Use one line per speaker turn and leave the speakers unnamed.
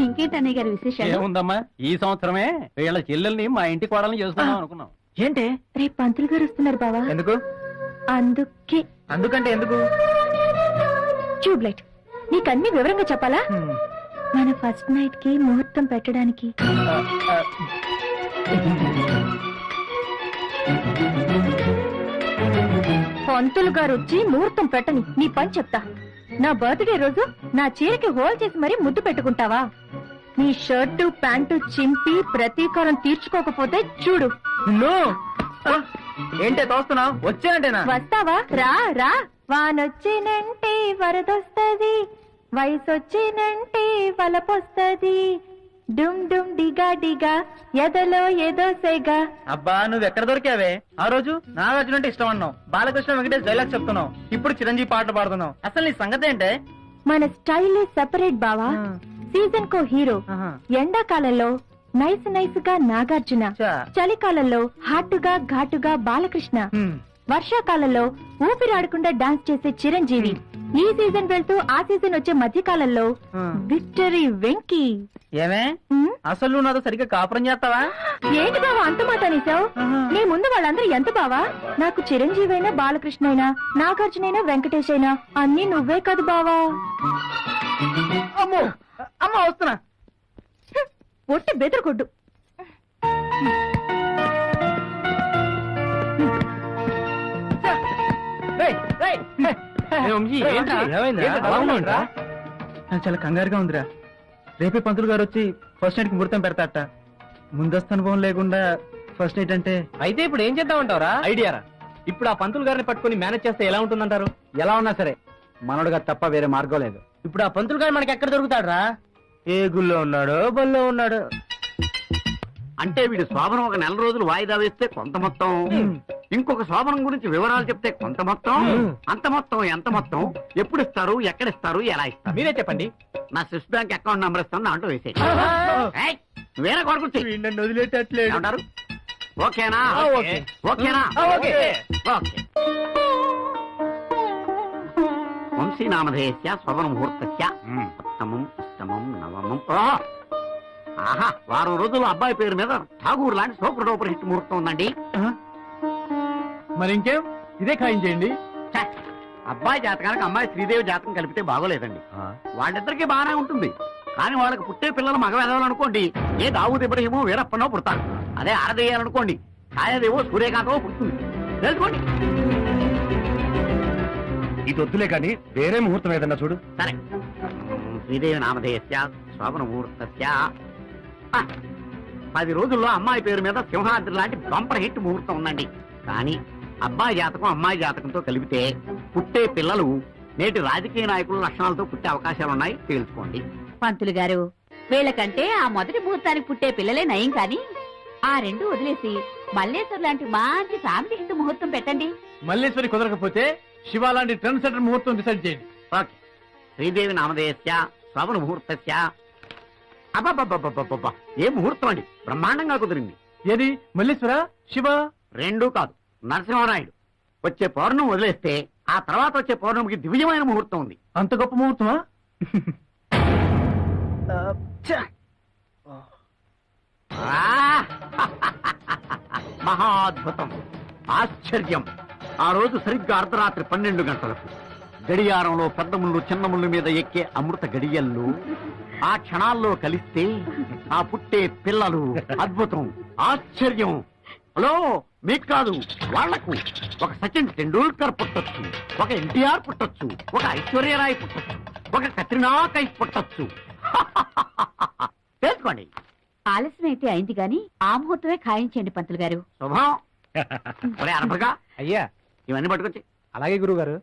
అన్నయ్య గారి విశేషాలు?
ఏముందమ్మా? ఈ సంవత్సరమే వీళ్ళ చెల్లెల్ని మా ఇంటి కోడల్ని చేసుకుందాం అనుకున్నాం.
ఏంటి?
రేపు పంతులు గారు వస్తున్నారు బావా.
ఎందుకు?
అందుకే.
అందుకంటే ఎందుకు?
ట్యూబ్లైట్ నీకన్ని వివరంగా చెప్పాలా. మన ఫస్ట్ నైట్కి ముహూర్తం పెట్టడానికి. పంతులు గారు వచ్చి ముహూర్తం పెట్టని నీ పని చెప్తా. నా బర్త్డే రోజు నా చీరకి హోల్ చేసి మరీ ముద్దు పెట్టుకుంటావా? నీ షర్టు ప్యాంటు చింపి ప్రతీకారం తీర్చుకోకపోతే చూడు.
ఏంటే తోస్తున్నావు వచ్చానంటేనా
వస్తావా? రా రా. వానొచ్చినంటే వరదొస్తది. వయసొచ్చినంటే వలపొస్తది. డుమ్ డుమ్ డిగా డిగా ఎదలో ఏదో సెగా.
అబ్బా నువ్వు ఎక్కడ దొరికావే? ఆ రోజు నాగార్జున అంటే ఇష్టం అన్నావు బాలకృష్ణ వెంకటేష్ డైలాగ్ చెప్తున్నావు. ఇప్పుడు చిరంజీవి పాటలు పాడుతున్నావు. అసలు నీ సంగతి ఏంటే?
మన స్టైల్ సెపరేట్ బావా. సీజన్ కో హీరో.
ఆహా.
ఎండాకాలంలో నైస్ నైస్గా నాగార్జున.
చా.
చలికాలంలో హాటుగా ఘాటుగా బాలకృష్ణ.
హ్మ్.
వర్షాకాలంలో ఊపిరాడకుండా డాన్స్ చేసే చిరంజీవి ఈ సీజన్ వెళ్తూ ఆ సీజన్ వచ్చే మధ్యకాలంలో. విక్టరీ వెంకీ.
ఏమే? అసలు నాతో సరిగ్గా కాపురం చేస్తావా?
ఏంటి బావా అంత మాట అనేసావు. నీ ముందు వాళ్ళందరూ ఎంత బావా? నాకు చిరంజీవి అయినా బాలకృష్ణ అయినా నాగార్జున అయినా వెంకటేష్ అయినా అన్ని నువ్వే కాదు బావా.
అమ్మో! అమ్మ వస్తున్నా.
ఒట్టి బెదరకొడ్డు
నాకు చాలా కంగారుగా ఉందిరా. రేపే పంతులు గారు వచ్చి ఫస్ట్ నైట్కి ముహూర్తం పెడతాట ముందస్తు అనుభవం లేకుండా ఫస్ట్ నైట్ అంటే
అయితే ఇప్పుడు ఏం చేద్దామంటావరా? ఐడియారా? ఇప్పుడు ఆ పంతులు గారిని పట్టుకుని మేనేజ్ చేస్తే ఎలా ఉంటుందంటారు? ఎలా ఉన్నా సరే మనోడుగా తప్ప వేరే మార్గం లేదు. ఇప్పుడు ఆ పంతులు గారు మనకి ఎక్కడ దొరుకుతాడు
ఏ గుళ్ళో ఉన్నాడో బల్లో ఉన్నాడు.
అంటే వీడి శోభనం ఒక నెల రోజులు వాయిదా వేస్తే కొంత మొత్తం ఇంకొక శోభనం గురించి వివరాలు చెప్తే కొంత మొత్తం? అంత మొత్తం ఎంత మొత్తం? ఎప్పుడు ఇస్తారు ఎక్కడ ఇస్తారు ఎలా ఇస్తారు?
మీరే చెప్పండి.
నా స్విస్ బ్యాంక్ అకౌంట్ నంబర్ ఇస్తాను దాంట్లో వేసేయి. ఏయ్, వేరే కొడుకు
నన్ను వదిలేటట్లేదు.
ఏమంటారు? ఓకేనా?
ఆ, ఓకే.
ఓకేనా?
ఆ, ఓకే.
ఓకే. వంశీనామధేయస్య ఉత్తమం అష్టమం నవమం! ఆహా వారం రోజులు అబ్బాయి పేరు మీద ఠాగూర్ లాంటి సూపర్ డూపర్ హిట్ ముహూర్తం ఉందండి.
మరి ఇంకేం? ఇదే ఖాయం చేయండి!
అబ్బాయి జాతకానికి అమ్మాయి శ్రీదేవి జాతకం కలిపితే బాగోలేదండి. వాళ్ళిద్దరికీ బాగానే ఉంటుంది. కానీ వాళ్ళకి పుట్టే పిల్లలు మగవేదవాలనుకోండి ఏ దావుది ఇబ్రహీమో వీరప్పనో పుడతారు. అదే ఆడదేయాలనుకోండి ఛాయాదేవో సూర్యకాంతమో పుడుతుంది. తెలుసుకోండి.
ఇది వద్దులే కానీ వేరే ముహూర్తం ఏదన్నా చూడు.
సరే. శ్రీదేవి నామధేయస్య శోభన ముహూర్తస్య. పది రోజుల్లో అమ్మాయి పేరు మీద సింహాద్రి లాంటి బంపర్ హిట్ ముహూర్తం ఉందండి. కానీ అబ్బాయి జాతకం అమ్మాయి జాతకంతో కలిపితే పుట్టే పిల్లలు నేటి రాజకీయ నాయకుల లక్షణాలతో పుట్టే అవకాశాలు ఉన్నాయి. తెలుసుకోండి
పంతులు గారు వీళ్ళకంటే ఆ మొదటి ముహూర్తానికి పుట్టే పిల్లలే నయం కాని ఆ రెండు వదిలేసి మల్లేశ్వర్ లాంటి మంచి ఫ్యామిలీ హిందూ ముహూర్తం పెట్టండి.
మల్లేశ్వరి కుదరకపోతే శివ లాంటి ట్రెండ్ సెంటర్ ముహూర్తం డిసైడ్ చేయండి.
ఓకే. శ్రీదేవి నామధేయస్య శ్రవణ ముహూర్తస్య. అబ్బబ్బబ్బబ్బబ్బబ్బ ఏ ముహూర్తం అండి? బ్రహ్మాండంగా కుదిరింది.
ఏది? మల్లేశ్వర? శివ?
రెండూ కాదు. నరసింహనాయుడు వచ్చే పౌర్ణమి వదిలేస్తే ఆ తర్వాత వచ్చే పౌర్ణమికి దివ్యమైన ముహూర్తం ఉంది.
అంత గొప్ప ముహూర్తమా?
ఆ! మహాద్భుతం. ఆశ్చర్యం. ఆ రోజు సరిగ్గా అర్ధరాత్రి పన్నెండు గంటలకు. గడియారంలో పెద్ద ముళ్ళు చిన్న ముళ్ళు మీద ఎక్కే అమృత గడియల్లో ఆ క్షణాల్లో కలిస్తే ఆ పుట్టే పిల్లలు అద్భుతం ఆశ్చర్యం. హలో మీకు కాదు వాళ్ళకు. ఒక సచిన్ టెండూల్కర్ పుట్టొచ్చు ఒక ఎన్టీఆర్ పుట్టొచ్చు ఒక ఐశ్వర్యరాయ్ పుట్టొచ్చు ఒక కత్రినా కైఫ్ పుట్టొచ్చు. తెలుసుకోండి.
ఆలస్యం అయితే అయింది గాని ఆ ముహూర్తమే ఖాయించండి పంతులు గారు.
శుభం. ఒరే
అయ్యా.
ఇవన్నీ పట్టుకొచ్చి.
అలాగే గురువు గారు